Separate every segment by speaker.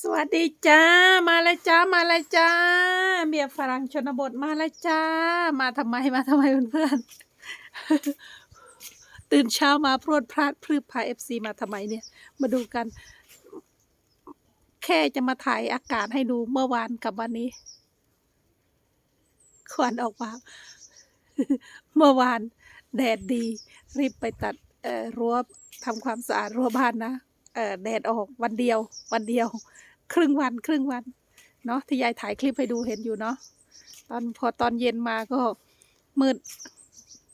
Speaker 1: สวัสดีจ้า มาแล้วจ้า มาแล้วจ้า เบียร์ฝรั่งชนบทมาแล้วจ้า มาทำไมมาทำไมเพื่อนๆตื่นเช้ามาพรวดพลาดพรึบพาเอฟซีมาทำไมเนี่ย มาดูกัน แค่จะมาถ่ายอากาศให้ดูเมื่อวานกับวันนี้ควันออกมาเมื่อวาน แดดดี รีบไปตัดเอ่อรั้วทำความสะอาดรั้วบ้านนะเอ่อแดดออกวันเดียว วันเดียว ครึ่งวันครึ่งวันเนาะที่ยายถ่ายคลิปให้ดูเห็นอยู่เนาะตอนพอตอนเย็นมาก็มืด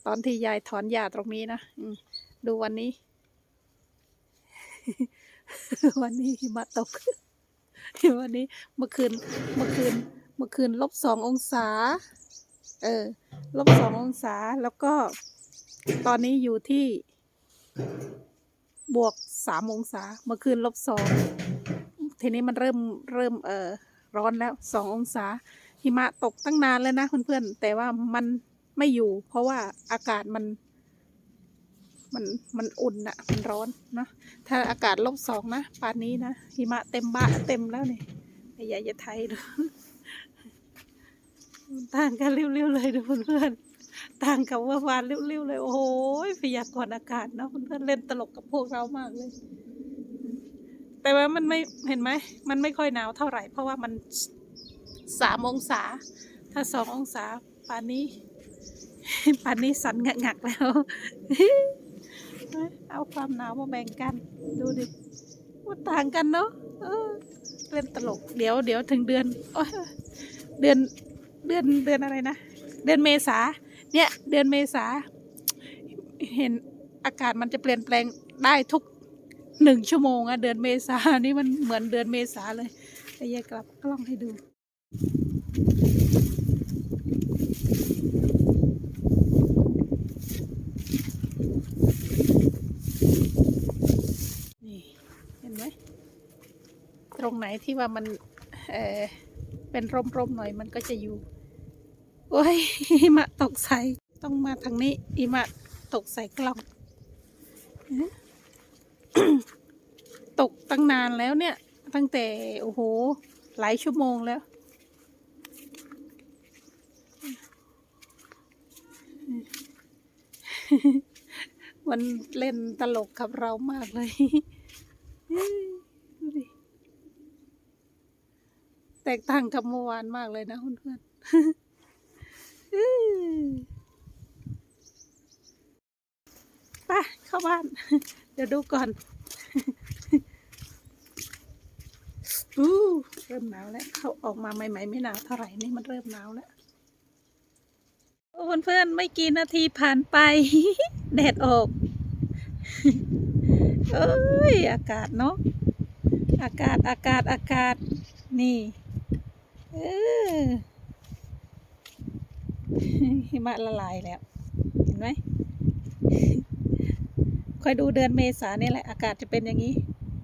Speaker 1: ตอนที่ยายถอนหญ้าตรงนี้นะดูวันนี้ วันนี้หิมะตกวันนี้เมื่อคืนเมื่อคืนเมื่อคืนลบสององศา เออลบสององศาแล้วก็ตอนนี้อยู่ที่บวกสามองศา เมื่อคืนลบสอง ทีนี้มันเริ่มเริ่มเออร้อนแล้วสององศา หิมะตกตั้งนานแล้วนะเพื่อนๆแต่ว่ามันไม่อยู่ เพราะว่าอากาศมัน มันมันอุ่นอะมันร้อนนะถ้าอากาศลบสองนะป่านนี้นะหิมะเต็มบ้านเต็มแล้วเนี่ยไอ้ยายจะไทยดูต่างกันเร็วๆเลยนะเพื่อนๆต่างกับเมื่อวานเร็วๆเลย โอ้โหพยากรณ์อากาศนะเพื่อนๆเล่นตลกกับพวกเรามากเลย แต่ว่ามันไม่เห็นไหมมันไม่ค่อยหนาวเท่าไหร่ เพราะว่ามันสามองศา ถ้าสององศาป่านนี้ป่านนี้สันงักๆแล้ว เอาความหนาวมาแบ่งกัน ดูดิว่าต่างกันเนาะเล่นตลก เดี๋ยวเดี๋ยวถึงเดือนอเดือนเดือนเดือนอะไรนะ เดือนเมษาเนี่ย เดือนเมษา เห็นอากาศมันจะเปลี่ยนแปลงได้ทุก หนึ่งชั่วโมงอะเดือนเมษานี่มันเหมือนเดือนเมษาเลยแต่ยายกลับกล้องให้ดูนี่เห็นไหมตรงไหนที่ว่ามันเออเป็นร่มๆหน่อยมันก็จะอยู่ โอ้ยหิมะตกใส่ต้องมาทางนี้หิมะตกใส่กล้อง ตกตั้งนานแล้วเนี่ย ตั้งแต่ โอ้โห หลายชั่วโมงแล้ว มันเล่นตลกกับเรามากเลยดูดิแตกต่างกับเมื่อวานมากเลยนะเพื่อนๆ ไปเข้าบ้าน เดี๋ยวดูก่อนอู้เริ่มหนาวแล้ว เขาออกมาใหม่ๆไม่หนาวเท่าไหร่นี่มันเริ่มหนาวแล้วโอ้เพื่อนๆไม่กี่นาทีผ่านไปแดดออกเอ้ย อากาศเนาะอากาศอากาศอากาศนี่เออหิมะละลายแล้ว เห็นไหม คอยดูเดือนเมษาเนี่ยแหละอากาศจะเป็นอย่างนี้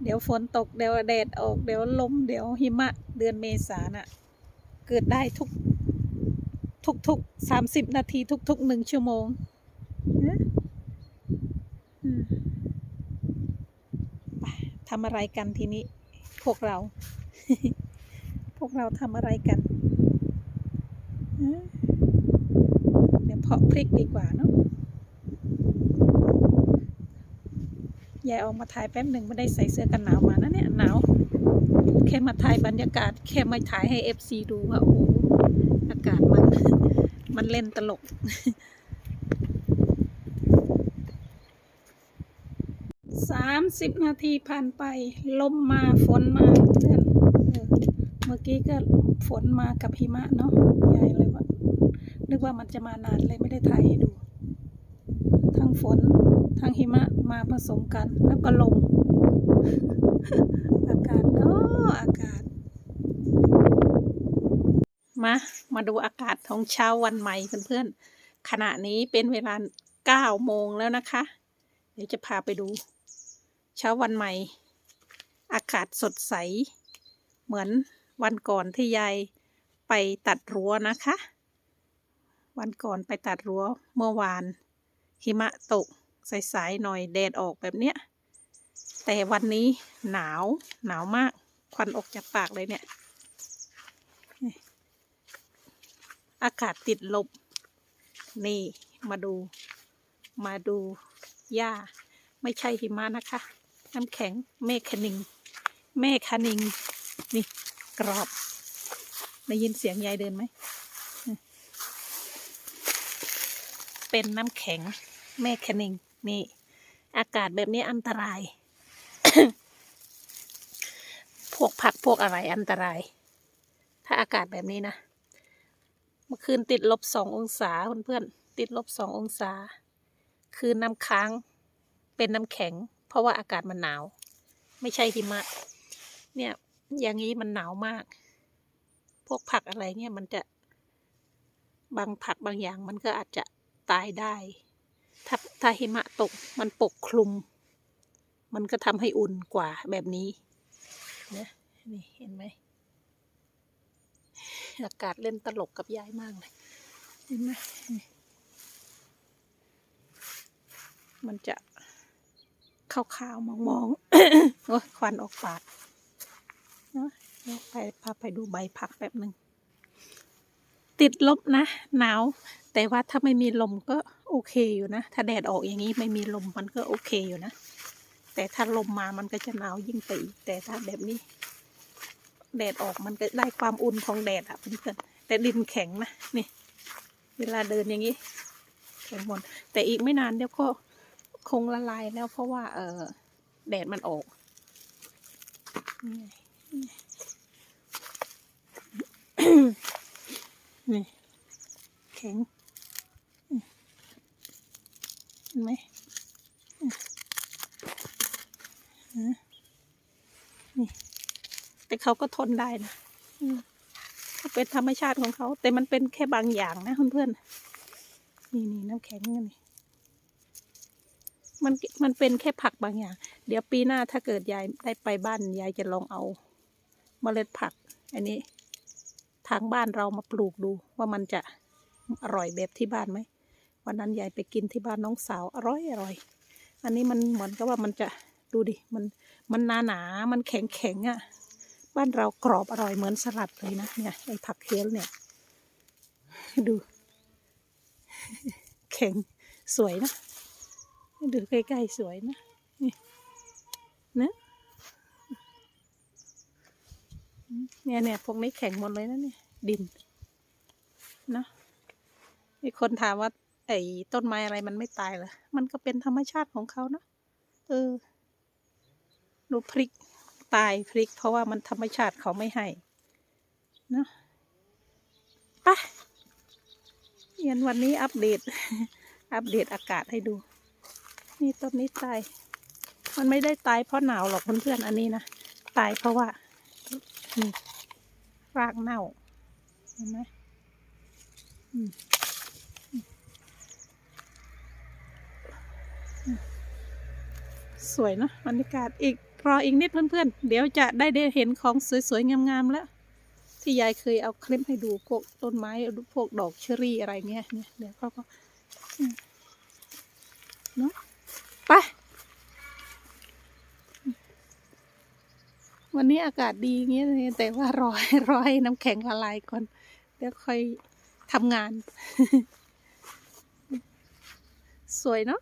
Speaker 1: เดี๋ยวฝนตกเดี๋ยวแดดออกเดี๋ยวลมเดี๋ยวหิมะเดือนเมษาน่ะ เกิดได้ทุก ทุกทุกสามสิบนาทีทุกทุกหนึ่งชั่วโมงนะอืมไปทำอะไรกันทีนี้ พวกเรา พวกเราทำอะไรกันเดี๋ยวเพาะพริกดีกว่าเนาะ ยายออกมาถ่ายแป๊บหนึ่งไม่ได้ใส่เสื้อกันหนาวมานะเนี่ยหนาวแค่มาถ่ายบรรยากาศ แค่มาถ่ายให้เอฟซีดูว่าโอ้อากาศมันมันเล่นตลก สามสิบนาทีผ่านไป ลมมาฝนมาเพื่อนเมื่อกี้ก็ฝนมากับหิมะเนาะยายเลยว่านึกว่ามันจะมานานเลยไม่ได้ถ่ายให้ดู ทั้งฝน ทั้งหิมะมาผสมกันแล้วก็ลม อากาศเนาะอากาศ มา มาดูอากาศของเช้าวันใหม่เพื่อนๆ ขณะนี้เป็นเวลาเก้าโมงแล้วนะคะ เดี๋ยวจะพาไปดู เช้าวันใหม่ อากาศสดใส เหมือนวันก่อนที่ยายไปตัดรั้วนะคะ วันก่อนไปตัดรั้วเมื่อวาน หิมะตกใสๆหน่อยแดดออกแบบเนี้ย แต่วันนี้หนาวหนาวมาก ควันออกจากปากเลยเนี่ย อากาศติดลบ นี่มาดู มาดูหญ้า ไม่ใช่หิมะนะคะ น้ำแข็งเมฆคณิง เมฆคณิง นี่กรอบได้ยินเสียงยายเดินไหม เป็นน้ำแข็ง เมฆคณิงนี่ อากาศแบบนี้อันตราย พวกผักพวกอะไรอันตราย ถ้าอากาศแบบนี้นะเมื่อคืนติดลบสององศาเพื่อนๆติดลบสององศา คืนน้ำค้างเป็นน้ำแข็ง เพราะว่าอากาศมันหนาว ไม่ใช่หิมะ เนี่ย อย่างนี้มันหนาวมาก พวกผักอะไรเนี่ยมันจะบางผักบางอย่างมันก็อาจจะตายได้ ถ้าหิมะตกมันปกคลุม มันก็ทำให้อุ่นกว่าแบบนี้นะนี่เห็นไหมอากาศเล่นตลกกับยายมากเลยเห็นไหมนี่มันจะขาวๆมองๆโอ้ควันออกปากเนาะเดี๋ยวไปพาไปดูใบผักแป๊บหนึ่งติดลบนะ หนาว แต่ว่าถ้าไม่มีลมก็ โอเคอยู่นะ ถ้าแดดออกอย่างนี้ไม่มีลมมันก็โอเคอยู่นะ แต่ถ้าลมมามันก็จะหนาวยิ่งไปอีก แต่ถ้าแบบนี้ แดดออกมันก็ได้ความอุ่นของแดดอะเพื่อนๆแต่ดินแข็งนะนี่ เวลาเดินอย่างนี้แข็งหมดแต่อีกไม่นานเดี๋ยวก็คงละลายแล้วเพราะว่า เออแดดมันออกนี่แข็งเห็นไหมอืมนี่ แต่ เขาก็ทนได้นะอืมเป็นธรรมชาติของเขา แต่มันเป็นแค่บางอย่างนะเพื่อนๆนี่นี่น้ำแข็งนี่มันมันเป็นแค่ผักบางอย่าง เดี๋ยวปีหน้าถ้าเกิดยายได้ไปบ้านยายจะลองเอาเมล็ดผัก อันนี้ ทางบ้านเรามาปลูกดู ว่ามันจะอร่อยแบบที่บ้านไหมวันนั้นยายไปกินที่บ้านน้องสาวอร่อยอร่อย อันนี้มันเหมือนกับว่ามันจะดูดิมันมันหนาหนา มันแข็งแข็งๆอะ บ้านเรากรอบอร่อยเหมือนสลัดเลยนะเนี่ยไอ้ผักเคี้ยวเนี่ย ดู แข็งสวยนะ ดูใกล้ๆสวยนะนี่นะเนี่ยเนี่ยพวกนี้แข็งหมดเลยนะเนี่ยดินนะมีคนถามว่า ไอ้ต้นไม้อะไรมันไม่ตายเหรอมันก็เป็นธรรมชาติของเขานะเออดูพริก ตายพริก เพราะว่ามันธรรมชาติเขาไม่ให้เนอะปะเย็นวันนี้อัปเดต อัปเดตอากาศให้ดู นี่ต้นนี้ตาย มันไม่ได้ตายเพราะหนาวหรอกเพื่อนๆอันนี้นะ ตายเพราะว่านี่รากเน่า เห็นไหมสวยเนอะบรรยากาศอีก รออีกนิดเพื่อนๆ เดี๋ยวจะได้ได้เห็นของสวยๆ งามๆ แล้ว ที่ยายเคยเอาคลิปให้ดูพวกต้นไม้ พวกดอกเชอรี่อะไรเงี้ยเนี่ยเดี๋ยวเขาก็อืมเนาะไป วันนี้อากาศดีเงี้ยแต่ว่ารอให้รอให้น้ำแข็งละลายก่อน เดี๋ยวค่อยทำงาน สวยเนาะ